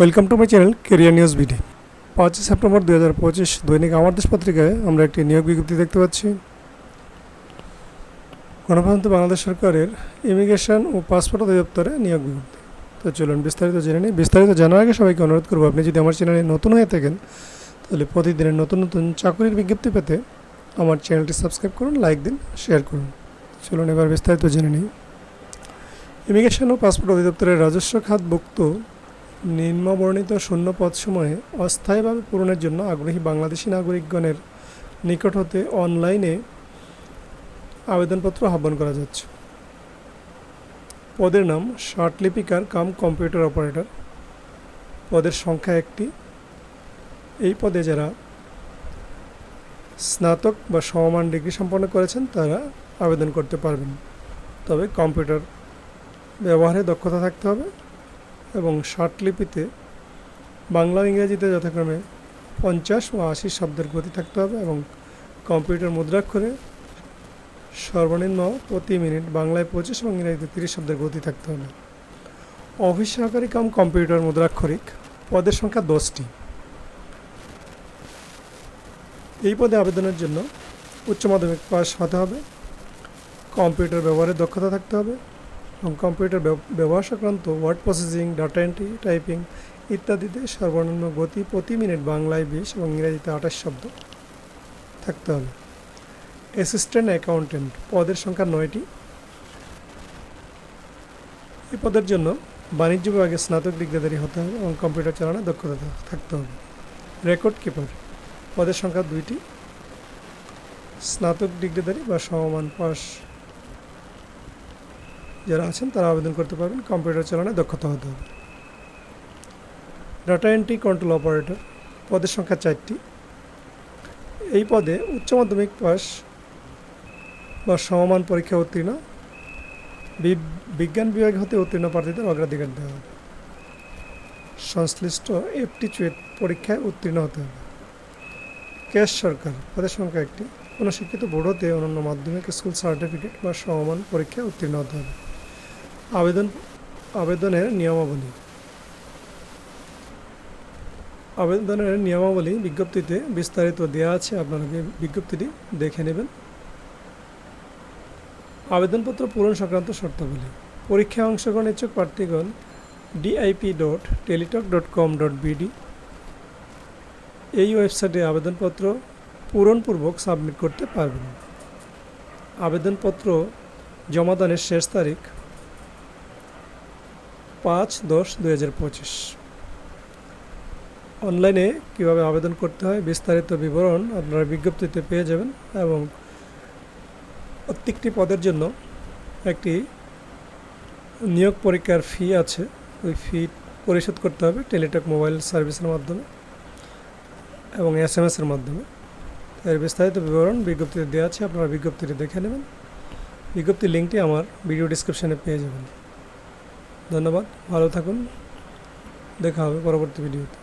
Welcome to my channel career news BD পাঁচই September দু হাজার পঁচিশ দৈনিক আমার দেশ পত্রিকায় আমরা একটি নিয়োগ বিজ্ঞপ্তি দেখতে পাচ্ছি। গণপ্রজাতন্ত্রী বাংলাদেশ সরকারের ইমিগ্রেশন ও পাসপোর্ট অধিদপ্তরে নিয়োগ বিজ্ঞপ্তি। তো চলুন বিস্তারিত জেনে নিই। বিস্তারিত জানার আগে সবাইকে অনুরোধ করব, আপনি যদি আমার চ্যানেলে নতুন হয়ে থাকেন, তাহলে প্রতিদিনের নতুন নতুন চাকরির বিজ্ঞপ্তি পেতে আমার চ্যানেলটি সাবস্ক্রাইব করুন, লাইক দিন, শেয়ার করুন। চলুন এবার বিস্তারিত জেনে নিই। ইমিগ্রেশন ও পাসপোর্ট অধিদপ্তরের রাজস্ব খাতভুক্ত নিম্নবর্ণিত শূন্য পদসমূহে অস্থায়ীভাবে পূরণের জন্য আগ্রহী বাংলাদেশি নাগরিকগণের নিকট হতে অনলাইনে আবেদনপত্র আহ্বান করা যাচ্ছে। পদের নাম লিপিকার কাম কম্পিউটার অপারেটর। পদের সংখ্যা একটি। এই পদে যারা স্নাতক বা সমমান ডিগ্রি সম্পন্ন করেছেন, তারা আবেদন করতে পারবেন। তবে কম্পিউটার ব্যবহারে দক্ষতা থাকতে হবে। এবং লিপিতে বাংলা ইংরেজিতে যথাক্রমে পঞ্চাশ ও আশি শব্দের গতি থাকতে হবে এবং কম্পিউটার মুদ্রাক্ষরে সর্বনিম্ন প্রতি মিনিট বাংলায় পঁচিশ এবং ইংরেজিতে তিরিশ শব্দের গতি থাকতে হবে। অফিস সহকারী কাম কম্পিউটার মুদ্রাক্ষরিক পদের সংখ্যা দশটি। এই পদে আবেদনের জন্য উচ্চ মাধ্যমিক পাস হতে হবে। কম্পিউটার ব্যবহারের দক্ষতা থাকতে হবে। এবং কম্পিউটার ব্যব- ব্যবহার সংক্রান্ত word processing data entry typing ইত্যাদিতে সর্বনিম্ন গতি প্রতি মিনিট বাংলায় বিশ এবং ইংরেজিতে আঠাশ শব্দ থাকতে হবে। অ্যাসিস্ট্যান্ট অ্যাকাউন্টেন্ট পদের সংখ্যা নয়টি। এই পদের জন্য বাণিজ্য বিভাগে স্নাতক ডিগ্রিধারী হতে হবে এবং কম্পিউটার চালানোর দক্ষতা থাকতে হবে। রেকর্ড কিপার পদের সংখ্যা দুইটি। স্নাতক ডিগ্রিধারী বা সমমান পাস যারা আছেন তারা আবেদন করতে পারবেন। কম্পিউটার চালানোর দক্ষতা হতে হবে। ডাটা এন্ট্রি কন্ট্রোল অপারেটর পদের সংখ্যা চারটি। এই পদে উচ্চ মাধ্যমিক পাস বা সমমান পরীক্ষা উত্তীর্ণ। বিজ্ঞান বিভাগ হতে উত্তীর্ণ প্রার্থীদের অগ্রাধিকার দেওয়া হবে। সংশ্লিষ্ট এপটিচুয়েট পরীক্ষায় উত্তীর্ণ হতে হবে। ক্যাশ সরকার পদের সংখ্যা একটি। কোনো শিক্ষিত বোর্ড হতে অনন্য মাধ্যমিক, স্কুল সার্টিফিকেট বা সমমান পরীক্ষায় উত্তীর্ণ হতে হবে। আবেদন, আবেদনের নিয়মাবলী। আবেদনের নিয়মাবলী বিজ্ঞপ্তিতে বিস্তারিত দেওয়া আছে আপনারা বিজ্ঞপ্তিটি দেখে নেবেন। আবেদনপত্র পূরণ সংক্রান্ত শর্তাবলী। পরীক্ষায় অংশগ্রহণ ইচ্ছুক প্রার্থীগণ DIP dot Teletalk dot com dot BD এই ওয়েবসাইটে আবেদনপত্র পূরণপূর্বক সাবমিট করতে পারবেন। আবেদনপত্র জমাদানের শেষ তারিখ পাঁচ দশ দুই অনলাইনে কীভাবে আবেদন করতে হয় বিস্তারিত বিবরণ আপনারা বিজ্ঞপ্তিতে পেয়ে যাবেন এবং প্রত্যেকটি পদের জন্য একটি নিয়োগ পরীক্ষার ফি আছে। ওই ফি পরিশোধ করতে হবে টেলিটক মোবাইল সার্ভিসের মাধ্যমে এবং এস এম এসের মাধ্যমে। এর বিস্তারিত বিবরণ বিজ্ঞপ্তিতে দেওয়া আছে, আপনারা বিজ্ঞপ্তিটি দেখে নেবেন। বিজ্ঞপ্তির লিঙ্কটি আমার ভিডিও ডিসক্রিপশানে পেয়ে যাবেন। ধন্যবাদ ভালো থাকুন দেখা হবে পরবর্তী ভিডিওতে।